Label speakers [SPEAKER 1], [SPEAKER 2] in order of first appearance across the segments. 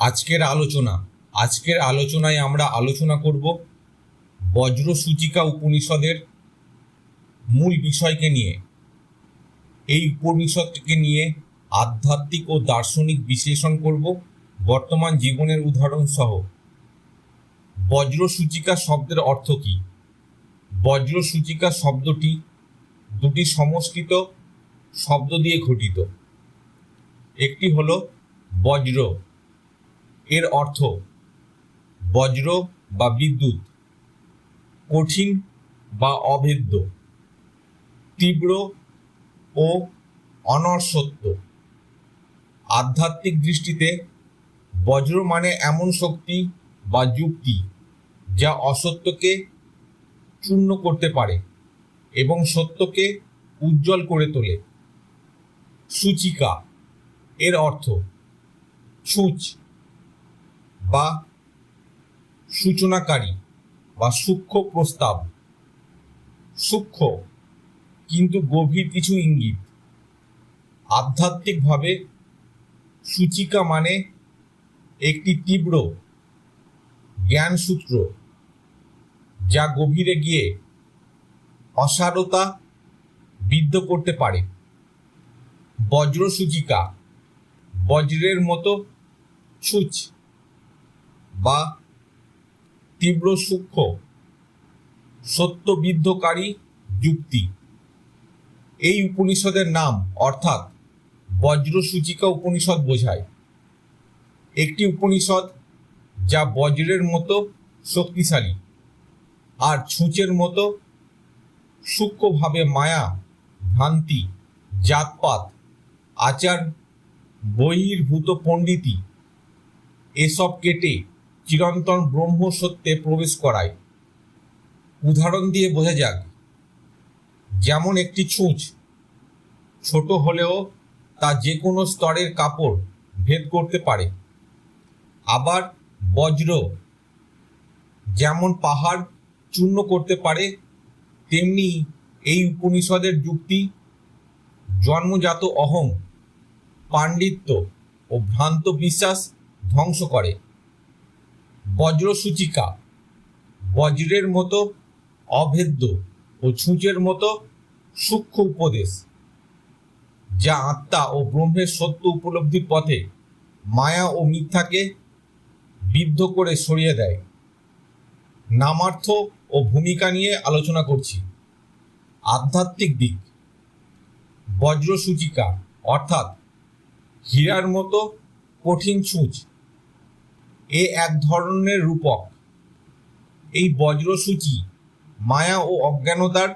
[SPEAKER 1] আজকের আলোচনা, আজকের আলোচনায় আমরা আলোচনা করব বজ্র সূচিকা উপনিষদের মূল বিষয়কে নিয়ে। এই উপনিষদকে নিয়ে আধ্যাত্মিক ও দার্শনিক বিশ্লেষণ করব, বর্তমান জীবনের উদাহরণ সহ। বজ্র সূচিকা শব্দের অর্থ কী? বজ্র সূচিকা শব্দটি দুটি সংস্কৃত শব্দ দিয়ে ঘটিত একটি হলো বজ্র। এর অর্থ বজ্র বা বিদ্যুৎ, কঠিন বা অভেদ্য তীব্র ও অনশ্বত্ব আধ্যাত্মিক দৃষ্টিতে বজ্র মানে এমন শক্তি বা যুক্তি যা অসত্যকে চূর্ণ করতে পারে এবং সত্যকে উজ্জ্বল করে তোলে। সূচিকা এর অর্থ ছুঁচ বা সূচনাকারী বা সূক্ষ্ম প্রস্তাব। সূক্ষ্ম কিন্তু গভীর কিছু ইঙ্গিত। আধ্যাত্মিকভাবে সূচিকা মানে একটি তীব্র জ্ঞানসূত্র যা গভীরে গিয়ে অসারতা বিদ্ধ করতে পারে। বজ্র সূচিকা বজ্রের মতো ছুঁচ বা তীব্র সূক্ষ্ম, সত্যবিদ্ধকারী যুক্তি। এই উপনিষদের নাম অর্থাৎ বজ্রসূচিকা উপনিষদ বোঝায়। একটি উপনিষদ যা বজ্রের মতো শক্তিশালী আর ছুঁচের মতো সূক্ষ্মভাবে মায়া, ভ্রান্তি, জাতপাত, আচার, বহির্ভূত পণ্ডিতি এসব কেটে চিরন্তন ব্রহ্ম সত্যে প্রবেশ করায় উদাহরণ দিয়ে বোঝা যাক, যেমন একটি ছুঁচ, ছোট হলেও তা যে কোনো স্তরের কাপড় ভেদ করতে পারে। আবার বজ্র, যেমন পাহাড় চূর্ণ করতে পারে, তেমনি এই উপনিষদের যুক্তি জন্মজাত অহং, পাণ্ডিত্য ও ভ্রান্ত বিশ্বাস ধ্বংস করে। বজ্র সূচিকা বজ্রের মতো অভেদ্য ও ছুঁচের মতো সূক্ষ্ম উপদেশ, যা আত্মা ও ব্রহ্মের সত্য উপলব্ধির পথে মায়া ও মিথ্যাকে বিদ্ধ করে সরিয়ে দেয়। নামার্থ ও ভূমিকা নিয়ে আলোচনা করছি। আধ্যাত্মিক দিক, বজ্রসূচিকা অর্থাৎ হীরার মতো কঠিন ছুঁচ এ এক ধরনের রূপক। এই বজ্রসূচি মায়া ও অজ্ঞানতার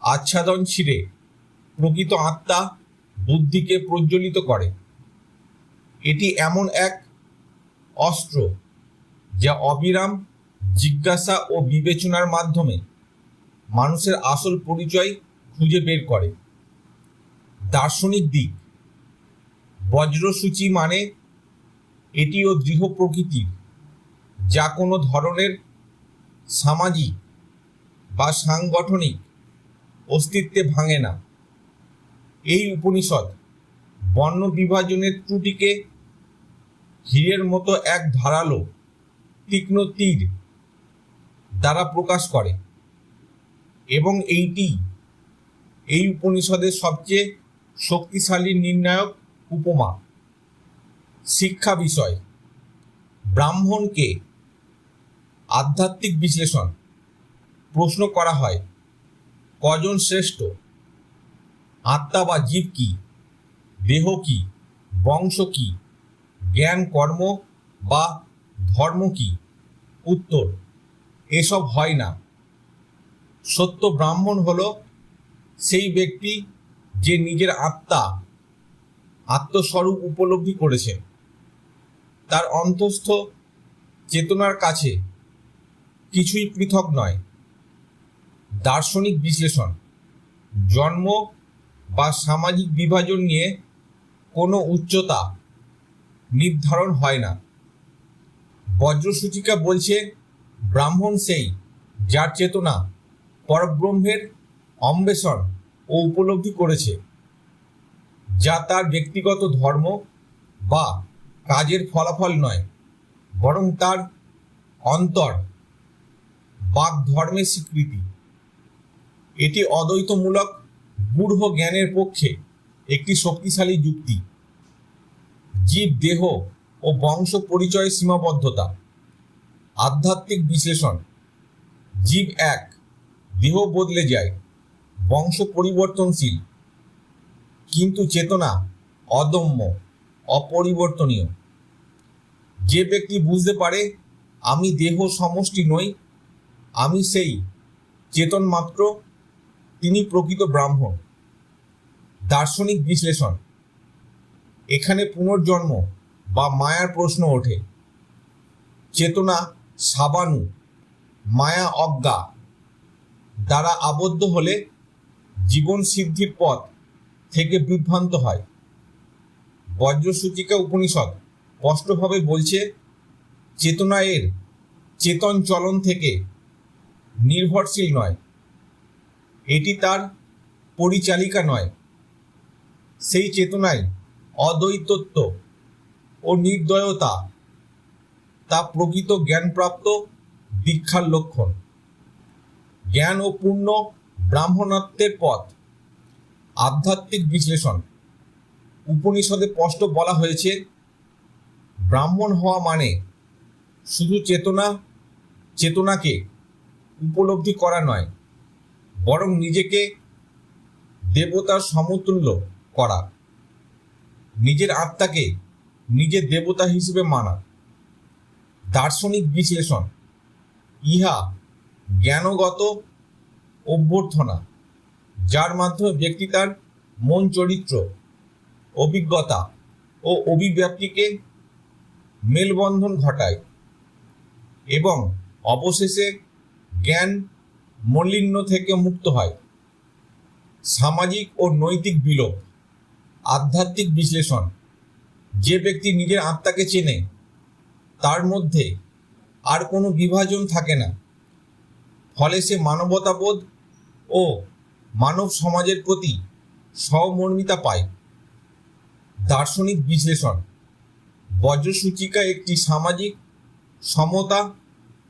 [SPEAKER 1] আচ্ছাদন ছিঁড়ে প্রকৃত আত্মা বুদ্ধিকে প্রজ্বলিত করে। এটি এমন এক অস্ত্র যা অবিরাম জিজ্ঞাসা ও বিবেচনার মাধ্যমে মানুষের আসল পরিচয় খুঁজে বের করে। দার্শনিক দিক, বজ্রসূচি মানে এটিও দৃঢ় প্রকৃতির যা কোনো ধরনের সামাজিক বা সাংগঠনিক অস্তিত্বে ভাঙে না। এই উপনিষদ বর্ণ বিভাজনের ত্রুটিকে হীরের মতো এক ধারালো, তীক্ষ্ণ তীর দ্বারা প্রকাশ করে এবং এইটি এই উপনিষদের সবচেয়ে শক্তিশালী নির্ণায়ক উপমা। শিক্ষা বিষয়, ব্রাহ্মণকে আধ্যাত্মিক বিশ্লেষণ প্রশ্ন করা হয়, কজন শ্রেষ্ঠ? আত্মা বা জীব কি? দেহ কি? বংশ কি? জ্ঞান, কর্ম বা ধর্ম কি? উত্তর, এসব হয় না। সত্য ব্রাহ্মণ হল সেই ব্যক্তি যে নিজের আত্মা আত্মস্বরূপ উপলব্ধি করেছেন তার অন্তস্থ চেতনার কাছে কিছুই পৃথক নয়। দার্শনিক বিশ্লেষণ। জন্ম বা সামাজিক বিভাজন নিয়ে কোনো উচ্চতা নির্ধারণ হয় না। বজ্রসূচিকা বলছে, ব্রাহ্মণ সেই যার চেতনা পরব্রহ্মের অন্বেষণ ও উপলব্ধি করেছে, যা তার ব্যক্তিগত ধর্ম বা কাজের ফলাফল নয়, বরং তার অন্তর বাক ধর্মের স্বীকৃতি। এটি অদ্বৈতমূলক গূঢ় জ্ঞানের পক্ষে একটি শক্তিশালী যুক্তি, জীব দেহ ও বংশ পরিচয়ের সীমাবদ্ধতা, আধ্যাত্মিক বিশ্লেষণ। জীব এক, দেহ বদলে যায়, বংশ পরিবর্তনশীল, কিন্তু চেতনা অদম্য। অপরিবর্তনীয়। যে ব্যক্তি বুঝতে পারে, আমি দেহ সমষ্টি নই, আমি সেই চেতন মাত্র, তিনি প্রকৃত ব্রাহ্মণ। দার্শনিক বিশ্লেষণ। এখানে পুনর্জন্ম বা মায়ার প্রশ্ন ওঠে। চেতনা সাবানু, মায়া অজ্ঞা, দ্বারা আবদ্ধ হলে জীবন সিদ্ধির পথ থেকে বিভ্রান্ত হয়। বজ্রসূচিকা উপনিষদ স্পষ্টভাবে বলছে চেতনা এর চেতন চলন থেকে নির্ভরশীল নয়। এটি তার পরিচালিকা নয়। সেই চেতনায় অদ্বৈতত্ব ও নির্দয়তা, তা প্রকৃত জ্ঞানপ্রাপ্ত দীক্ষার লক্ষণ। জ্ঞান ও পূর্ণ ব্রাহ্মণত্বের পথ। আধ্যাত্মিক বিশ্লেষণ। উপনিষদে স্পষ্ট বলা হয়েছে, ব্রাহ্মণ হওয়া মানে শুধু চেতনা, চেতনাকে উপলব্ধি করা নয়, বরং নিজেকে দেবতার সমতুল্য করা, নিজের আত্মাকে নিজের দেবতা হিসেবে মানা। দার্শনিক বিশ্লেষণ, ইহা জ্ঞানগত অভ্যর্থনা, যার মাধ্যমে ব্যক্তি তার মন চরিত্র অভিজ্ঞতা ও অভিব্যক্তিকে মেলবন্ধন ঘটায় এবং অবশেষে জ্ঞান মলিন্য থেকে মুক্ত হয়। সামাজিক ও নৈতিক বিলোপ, আধ্যাত্মিক বিশ্লেষণ, যে ব্যক্তি নিজের আত্মাকে চেনে, তার মধ্যে আর কোনো বিভাজন থাকে না। ফলে সে মানবতাবোধ ও মানব সমাজের প্রতি সহমর্মিতা পায়। দার্শনিক বিশ্লেষণ। বজ্রসূচিকা একটি সামাজিক সমতা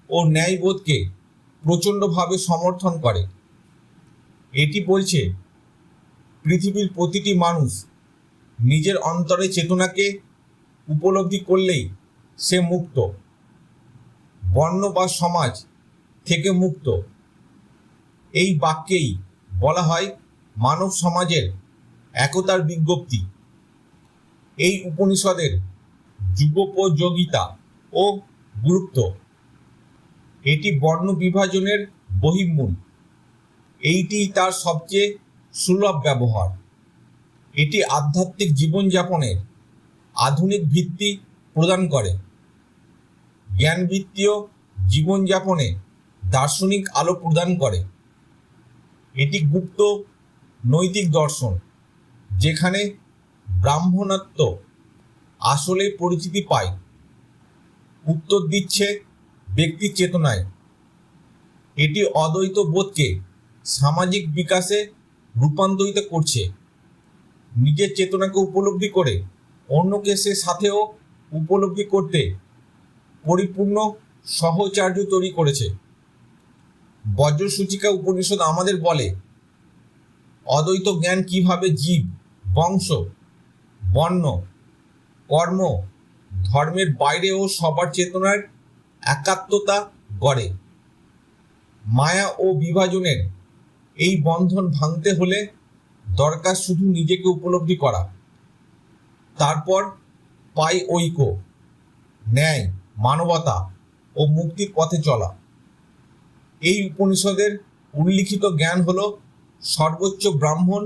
[SPEAKER 1] ও ন্যায়বোধকে প্রচণ্ডভাবে সমর্থন করে। এটি বলছে, পৃথিবীর প্রতিটি মানুষ নিজের অন্তরে চেতনাকে উপলব্ধি করলেই সে মুক্ত। বর্ণ বা সমাজ থেকে মুক্ত। এই বাক্যেই বলা হয় মানব সমাজের একতার বিজ্ঞপ্তি। এই উপনিষদের যুগোপযোগিতা ও গুরুত্ব। এটি বর্ণ বিভাজনের বহির্মূল। এইটি তার সবচেয়ে সুলভ ব্যবহার। এটি আধ্যাত্মিক জীবনযাপনের আধুনিক ভিত্তি প্রদান করে। জ্ঞানভিত্তীয় জীবনযাপনে দার্শনিক আলো প্রদান করে। এটি গুপ্ত নৈতিক দর্শন, যেখানে ব্রাহ্মণত্ব আসলে পরিচিতি পায় উত্তর দিচ্ছে ব্যক্তি চেতনায়। এটি অদ্বৈত বোধকে সামাজিক বিকাশে রূপান্তরিত করছে। নিজের চেতনাকে উপলব্ধি করে অন্যকে সে সাথেও উপলব্ধি করতে পরিপূর্ণ সহচার্য তৈরি করেছে। বজ্রসূচিকা উপনিষদ আমাদের বলে, অদ্বৈত জ্ঞান কীভাবে জীব, বংশ বর্ণ, কর্ম, ধর্মের বাইরে ও সবার চেতনার একাত্মতা গড়ে। মায়া ও বিভাজনের এই বন্ধন ভাঙতে হলে দরকার শুধু নিজেকে উপলব্ধি করা। তারপর পাই ঐক্য, ন্যায়, মানবতা ও মুক্তির পথে চলা। এই উপনিষদের উল্লিখিত জ্ঞান হল সর্বোচ্চ ব্রাহ্মণ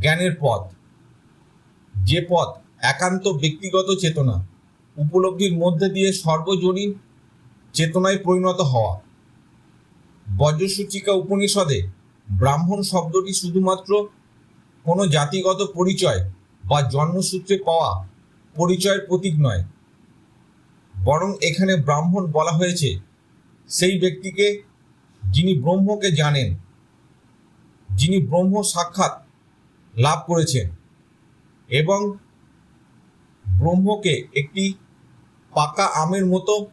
[SPEAKER 1] জ্ঞানের পথ। যে পথ একান্ত ব্যক্তিগত চেতনা, উপলব্ধির মধ্যে দিয়ে সর্বজনীন চেতনায় পরিণত হওয়া। বজ্রসূচিকা উপনিষদে ব্রাহ্মণ শব্দটি শুধুমাত্র কোনো জাতিগত পরিচয় বা জন্মসূত্রে পাওয়া পরিচয়ের প্রতীক নয়। বরং এখানে ব্রাহ্মণ বলা হয়েছে, সেই ব্যক্তিকে যিনি ব্রহ্মকে জানেন, যিনি ব্রহ্ম সাক্ষাৎ লাভ করেছেন। এবং ব্রহ্মকে একটি পাকা আমের মতো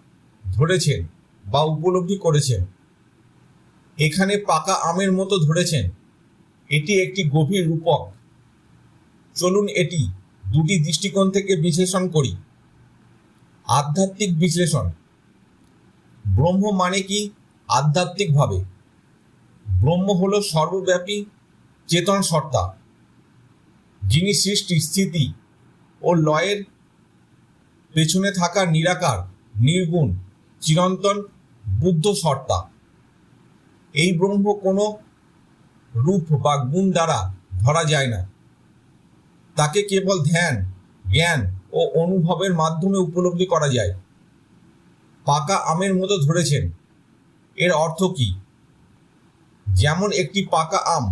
[SPEAKER 1] ধরেছেন বা উপলব্ধি করেছেন। এখানে পাকা আমের মতো ধরেছেন। এটি একটি গভীর রূপক। চলুন এটি দুটি দৃষ্টিকোণ থেকে বিশ্লেষণ করি। আধ্যাত্মিক বিশ্লেষণ। ব্রহ্ম মানে কি? আধ্যাত্মিকভাবে। ব্রহ্ম হলো সর্বব্যাপী চেতন সত্তা। যিনি সৃষ্টি স্থিতি ও লয়ের পেছনে থাকা নিরাকার, নির্গুণ, চিরন্তন বুদ্ধ সত্তা এই ব্রহ্ম কোনো রূপ বা গুণ দ্বারা ধরা যায় না। তাকে কেবল ধ্যান, জ্ঞান ও অনুভবের মাধ্যমে উপলব্ধি করা যায়। পাকা আমের মতো ধরেছেন। এর অর্থ কি? যেমন একটি পাকা আম,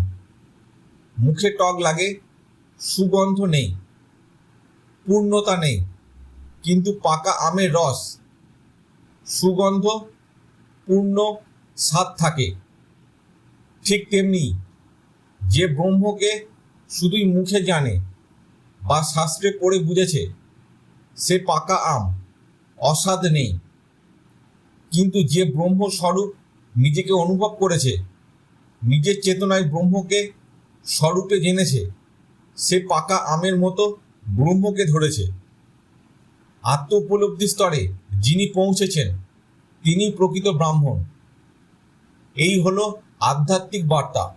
[SPEAKER 1] মুখে টক লাগে সুগন্ধ নেই, পূর্ণতা নেই, কিন্তু পাকা আমের রস, সুগন্ধ, পূর্ণ স্বাদ থাকে। ঠিক তেমনি যে ব্রহ্মকে শুধুই মুখে জানে বা শাস্ত্রে পড়ে বুঝেছে, সে পাকা আম, অস্বাদ নেই। কিন্তু যে ব্রহ্মস্বরূপ নিজেকে অনুভব করেছে, নিজের চেতনায় ব্রহ্মকে স্বরূপে জেনেছে সে পাকা আমের মতো ব্রহ্মকে ধরেছে। আত্ম উপলব্ধি স্তরে যিনি পৌঁছেছেন, তিনি প্রকৃত ব্রাহ্মণ। এই হলো আধ্যাত্মিক বার্তা।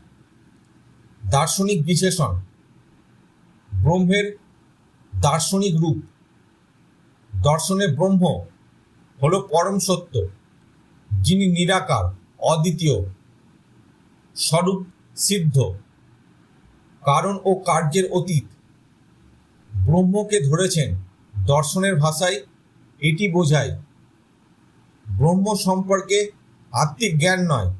[SPEAKER 1] দার্শনিক বিশেষণ। ব্রহ্মের দার্শনিক রূপ। দর্শনে ব্রহ্ম হলো পরম সত্য, যিনি নিরাকার, অদ্বিতীয়, স্বরূপ, সিদ্ধ। কারণ ও কার্যের অতীত। ব্রহ্মকে ধরেছেন দর্শনের ভাষায় এটি বোঝায়, ব্রহ্ম সম্পর্কে আত্মিক জ্ঞান নয়,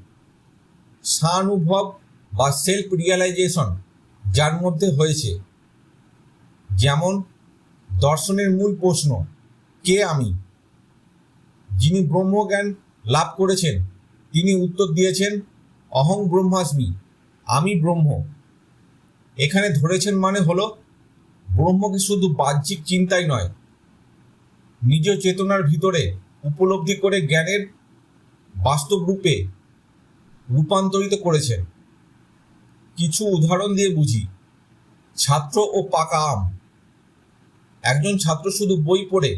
[SPEAKER 1] সানুভব বা সেলফ রিয়ালাইজেশন যার মধ্যে হয়েছে। যেমন, দর্শনের মূল প্রশ্ন, কে আমি? যিনি ব্রহ্মজ্ঞান লাভ করেছেন, তিনি উত্তর দিয়েছেন, অহং ব্রহ্মাস্মি, আমি ব্রহ্ম। এখানে ধরেছেন মানে হলো ব্রহ্মকে শুধু বাহ্যিক চিন্তাই নয়, নিজ চেতনার ভিতরে উপলব্ধি করে জ্ঞানের বাস্তব রূপে রূপান্তরিত করেছেন। কিছু উদাহরণ দিয়ে বুঝি। ছাত্র ও পাকা আম। একজন ছাত্র শুধু বই পড়ে,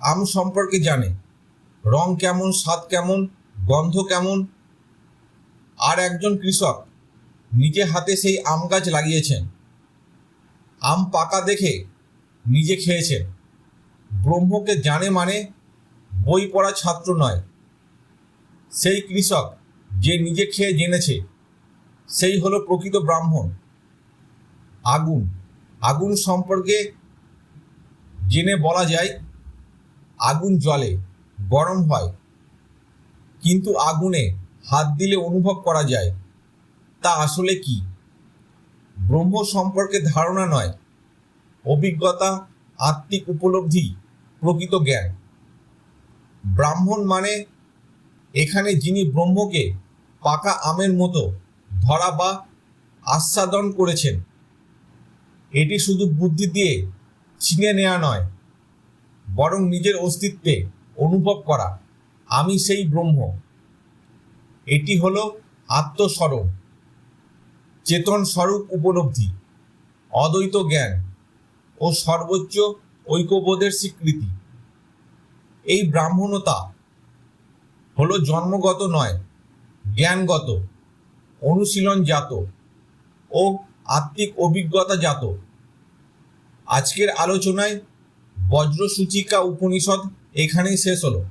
[SPEAKER 1] আম সম্পর্কে জানে। রং কেমন, স্বাদ কেমন, গন্ধ কেমন, আর একজন কৃষক নিজে হাতে সেই আম গাছ লাগিয়েছেন। আম পাকা দেখে নিজে খেয়েছেন। ব্রহ্মকে জানে মানে বই পড়া ছাত্র নয়। সেই কৃষক যে নিজে খেয়ে জেনেছে, সেই হলো প্রকৃত ব্রাহ্মণ। আগুন আগুন সম্পর্কে জেনে বলা যায়, আগুন জলে গরম হয়। কিন্তু আগুনে হাত দিলে অনুভব করা যায়। তা আসলে কি? ব্রহ্ম সম্পর্কে ধারণা নয়। অভিজ্ঞতা, আত্মিক উপলব্ধি, প্রকৃত জ্ঞান। ব্রাহ্মণ মানে এখানে যিনি ব্রহ্মকে পাকা আমের মতো ধরা বা আস্বাদন করেছেন, এটি শুধু বুদ্ধি দিয়ে চিনে নেওয়া নয়, বরং নিজের অস্তিত্বে অনুভব করা, আমি সেই ব্রহ্ম। এটি হলো আত্মস্মরণ চেতন স্বরূপ উপলব্ধি, অদ্বৈত জ্ঞান ও সর্বোচ্চ ঐক্যবোধের স্বীকৃতি। এই ব্রাহ্মণতা হলো জন্মগত নয়, জ্ঞানগত, অনুশীলনজাত ও আত্মিক অভিজ্ঞতা জাত আজকের আলোচনায় বজ্রসূচিকা উপনিষদ এখানেই শেষ হলো।